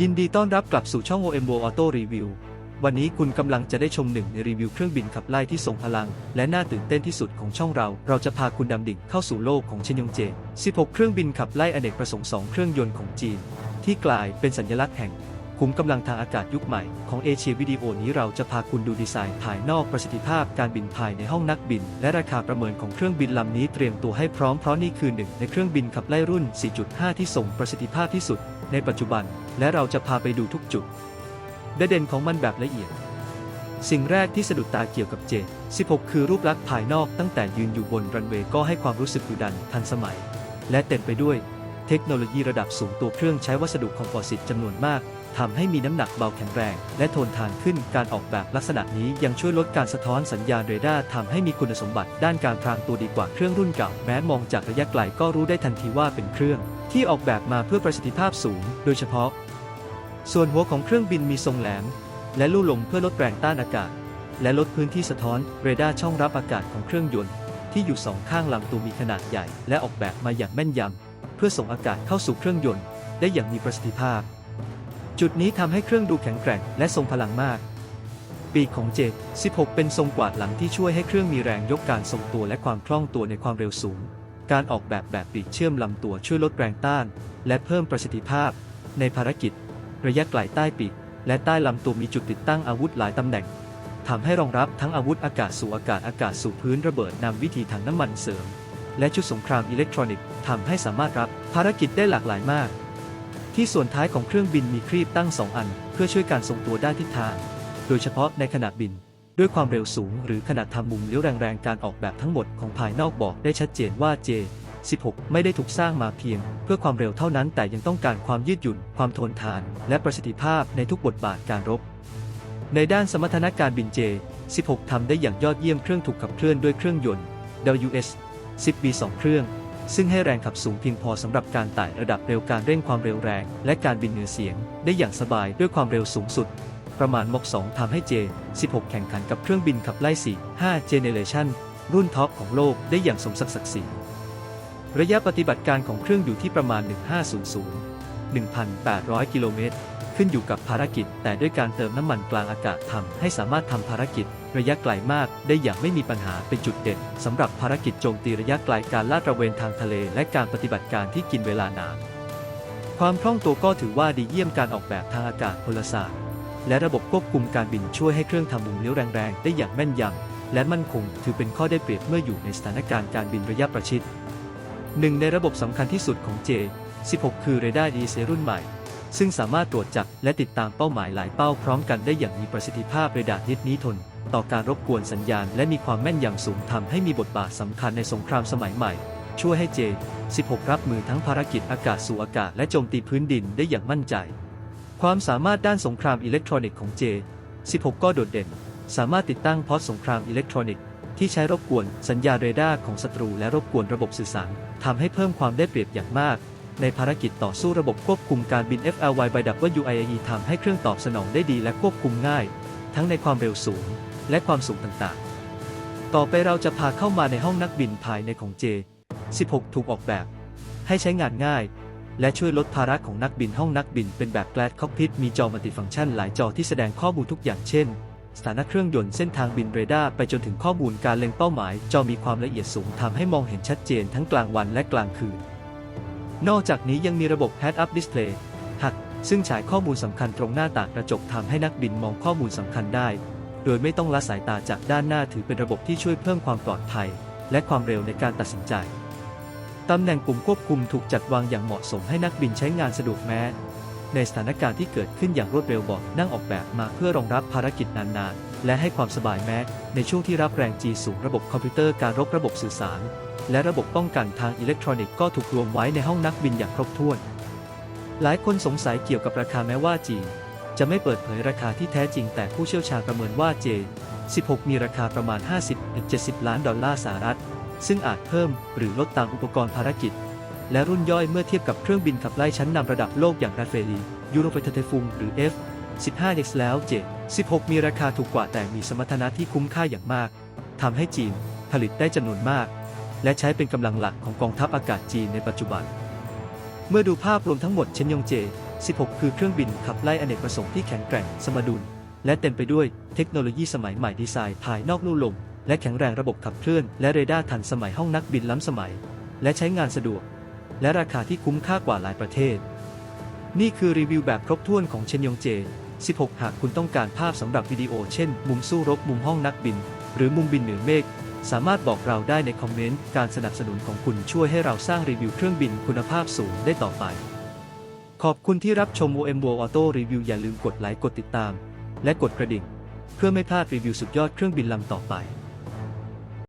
ยินดีต้อนรับกลับสู่ช่อง OM World Auto Review วันนี้คุณกำลังจะได้ชมหนึ่งในรีวิวเครื่องบินขับไล่ที่ทรงพลัง และน่าตื่นเต้นที่สุดของช่องเรา เราจะพาคุณดำดิ่งเข้าสู่โลกของเชนยงเจ 16 เครื่องบินขับไล่อเนกประสงค์ 2 เครื่องยนต์ของจีน ที่กลายเป็นสัญลักษณ์แห่งขุมกำลังทางอากาศยุคใหม่ของเอเชียวิดีโอนี้เราจะพาคุณดูดีไซน์ภายนอกประสิทธิภาพการบินภายในห้องนักบิน และราคาประเมินของเครื่องบินลำนี้เตรียมตัวให้พร้อมเพราะนี่คือหนึ่งในเครื่องบินขับไล่รุ่น 4.5 ที่ส่งประสิทธิภาพที่สุด ในปัจจุบันและเราจะพาไปดูทุกจุดเด่นของมันแบบละเอียด สิ่งแรกที่สะดุดตาเกี่ยวกับเจ16 คือรูปลักษณ์ภายนอกตั้งแต่ยืนอยู่บนรันเวย์ก็ให้ความรู้สึกดุดันทันสมัย และเต็มไปด้วยเทคโนโลยีระดับสูงตัวเครื่องใช้วัสดุคอมโพสิตจำนวนมาก ทำให้มีน้ำหนักเบาแข็งแรง และทนทานขึ้น การออกแบบลักษณะนี้ยังช่วยลดการสะท้อนสัญญาณเรดาร์ทำให้มีคุณสมบัติด้านการพรางตัวดีกว่าเครื่องรุ่นเก่า แม้มองจากระยะไกลก็รู้ได้ทันทีว่าเป็นเครื่อง ที่ออกแบบมาเพื่อประสิทธิภาพสูง โดยเฉพาะ ส่วนหัวของเครื่องบินมีทรงแหลม และลู่ลมเพื่อลดแรงต้านอากาศ และลดพื้นที่สะท้อนเรดาร์ช่องรับอากาศของเครื่องยนต์ ที่อยู่สองข้างลำตัวมีขนาดใหญ่ และออกแบบมาอย่างแม่นยำเพื่อส่งอากาศเข้าสู่เครื่องยนต์ ได้อย่างมีประสิทธิภาพ จุดนี้ทำให้เครื่องดูแข็งแกร่งและทรงพลังมาก ปีกของเจ16 เป็นทรงกวาดหลังที่ช่วยให้เครื่องมีแรงยกการทรงตัวและความคล่องตัวในความเร็วสูง การออกแบบแบบปีกเชื่อมลำตัวช่วยลดแรงต้าน และเพิ่มประสิทธิภาพ ในภารกิจ ระยะไกลใต้ปีก และใต้ลำตัวมีจุดติดตั้งอาวุธหลายตำแหน่งทำให้รองรับทั้งอาวุธอากาศสู่อากาศอากาศสู่พื้นระเบิดนำวิธีถังน้ำมันเสริม และชุดสงครามอิเล็กทรอนิกส์ทำให้สามารถรับภารกิจได้หลากหลายมาก ที่ส่วนท้ายของเครื่องบินมีครีบตั้ง 2 อัน เพื่อช่วยการทรงตัวด้านทิศทาง โดยเฉพาะในขณะบิน ด้วยความเร็วสูง หรือขนาดทำมุมเลี้ยวแรงๆ การออกแบบทั้งหมดของภายนอกบอกได้ชัดเจนว่า J 16 ไม่ได้ถูกสร้างมาเพียง เพื่อความเร็วเท่านั้นแต่ยังต้องการความยืดหยุ่น ความทนทาน และประสิทธิภาพในทุกบทบาทการรบ ในด้านสมรรถนะการบิน J 16ทำได้อย่างยอดเยี่ยมเครื่องถูกขับเคลื่อนด้วยเครื่องยนต์ WS 10 B 2 เครื่อง ซึ่งให้แรงขับสูงเพียงพอสำหรับการไต่ระดับเร็วการเร่งความเร็วแรง และการบินเหนือเสียง ได้อย่างสบายด้วยความเร็วสูงสุด ประมาณมก 2ทำให้ J 16 แข่งขันกับเครื่องบินขับไล่ 4 5 Generation รุ่นท็อปของโลกได้อย่างสมศักดิ์ศรีระยะปฏิบัติการของเครื่องอยู่ที่ประมาณ 1500 1,800 กิโลเมตร ขึ้นอยู่กับภารกิจ แต่ด้วยการเติมน้ำมันกลางอากาศทำให้สามารถทำภารกิจ ระยะไกลมากได้อย่างไม่มีปัญหาเป็นจุดเด่นสำหรับภารกิจโจมตีระยะไกลการลาดตระเวนทางทะเล และการปฏิบัติการที่กินเวลานาน ความคล่องตัวก็ถือว่าดีเยี่ยมการออกแบบทางอากาศพลศาสตร์ และระบบควบคุมการบินช่วยให้เครื่องทำมุมเลี้ยวแรงๆได้อย่างแม่นยำและมั่นคง ถือเป็นข้อได้เปรียบเมื่ออยู่ในสถานการณ์การบินระยะประชิดหนึ่งในระบบสำคัญที่สุดของ J 16 คือเรดาร์ EC รุ่นใหม่ ซึ่งสามารถตรวจจับและติดตามเป้าหมายหลายเป้าพร้อมกันได้อย่างมีประสิทธิภาพเรดาร์นิดนี้ทน ต่อการรบกวนสัญญาณ และมีความแม่นยำสูงทำให้มีบทบาทสำคัญในสงครามสมัยใหม่ ช่วยให้ J 16 รับมือทั้งภารกิจอากาศสู่อากาศและโจมตีพื้นดินได้อย่างมั่นใจ ความสามารถด้านสงครามอิเล็กทรอนิกส์ของ J 16 ก็โดดเด่น สามารถติดตั้งพอร์ตสงครามอิเล็กทรอนิกส์ที่ใช้รบกวนสัญญาเรดาร์ของศัตรูและรบกวนระบบสื่อสารทำให้เพิ่มความได้เปรียบอย่างมาก ในภารกิจต่อสู้ระบบควบคุมการบิน FLY by WIAE ทำให้เครื่องตอบสนองได้ดีและควบคุมง่าย ทั้งในความเร็วสูง และความสูงต่างๆ ต่อไปเราจะพาเข้ามาในห้องนักบินภายในของ J 16 ถูกออกแบบ ให้ใช้งานง่าย และช่วยลดภาระของนักบินห้องนักบินเป็นแบบแกลดคอกพิทมีจอมัลติฟังก์ชันหลายจอที่แสดงข้อมูลทุกอย่างเช่น สถานะเครื่องยนต์เส้นทางบินเรดาร์ไปจนถึงข้อมูลการเล็งเป้าหมาย จอมีความละเอียดสูงทำให้มองเห็นชัดเจนทั้งกลางวันและกลางคืน นอกจากนี้ยังมีระบบ Head-Up Display หักซึ่งฉายข้อมูลสำคัญตรงหน้าต่างกระจกทำให้นักบินมองข้อมูลสำคัญได้ โดยไม่ต้องละสายตาจากด้านหน้าถือเป็นระบบที่ช่วยเพิ่มความปลอดภัย และความเร็วในการตัดสินใจ ตำแหน่งปุ่มควบคุมถูกจัดวางอย่างเหมาะสมให้นักบินใช้งานสะดวกแม้ ในสถานการณ์ที่เกิดขึ้นอย่างรวดเร็วบอกนั่งออกแบบมาเพื่อรองรับภารกิจนานๆ และให้ความสบายแม้ ในช่วงที่รับแรงจีสูงระบบคอมพิวเตอร์การรบระบบสื่อสาร และระบบป้องกันทางอิเล็กทรอนิกส์ก็ถูกรวมไว้ในห้องนักบินอย่างครบถ้วน หลายคนสงสัยเกี่ยวกับราคาแม้ว่าจีนจะไม่เปิดเผยราคาที่แท้จริงแต่ผู้เชี่ยวชาญประเมินว่า J 16 มีราคาประมาณ 50-70 ล้านดอลลาร์สหรัฐ ซึ่งอาจเพิ่มหรือลดตามอุปกรณ์ภารกิจ และรุ่นย่อยเมื่อเทียบกับเครื่องบินขับไล่ชั้นนำระดับโลกอย่างราเฟลียูโรเฟเทฟุงหรือ F 15X แล้ว J 16 มีราคาถูกกว่าแต่มีสมรรถนะที่คุ้มค่าอย่างมากทำให้จีนผลิตได้จำนวนมาก และใช้เป็นกำลังหลักของกองทัพอากาศจีนในปัจจุบัน เมื่อดูภาพรวมทั้งหมดเชนยงเจ 16 คือเครื่องบินขับไล่อเนกประสงค์ที่แข็งแกร่งสมดุล และเต็มไปด้วยเทคโนโลยีสมัยใหม่ดีไซน์ภายนอกลู่ลมและแข็งแรงระบบขับเคลื่อน และเรดาร์ทันสมัยห้องนักบินล้ำสมัย และใช้งานสะดวก และราคาที่คุ้มค่ากว่าหลายประเทศ นี่คือรีวิวแบบครบถ้วนของเชนยงเจ 16 หากคุณต้องการภาพสำหรับวิดีโอเช่น มุมสู้รบมุมห้องนักบิน หรือมุมบินเหนือเมฆ สามารถบอกเราได้ในคอมเมนต์ การสนับสนุนของคุณช่วยให้เราสร้างรีวิวเครื่องบินคุณภาพสูงได้ต่อไป ขอบคุณที่รับชม OM World Auto Review อย่าลืมกดไลค์กดติดตาม และกดกระดิ่ง เพื่อไม่พลาดรีวิวสุดยอดเครื่องบินลำต่อไป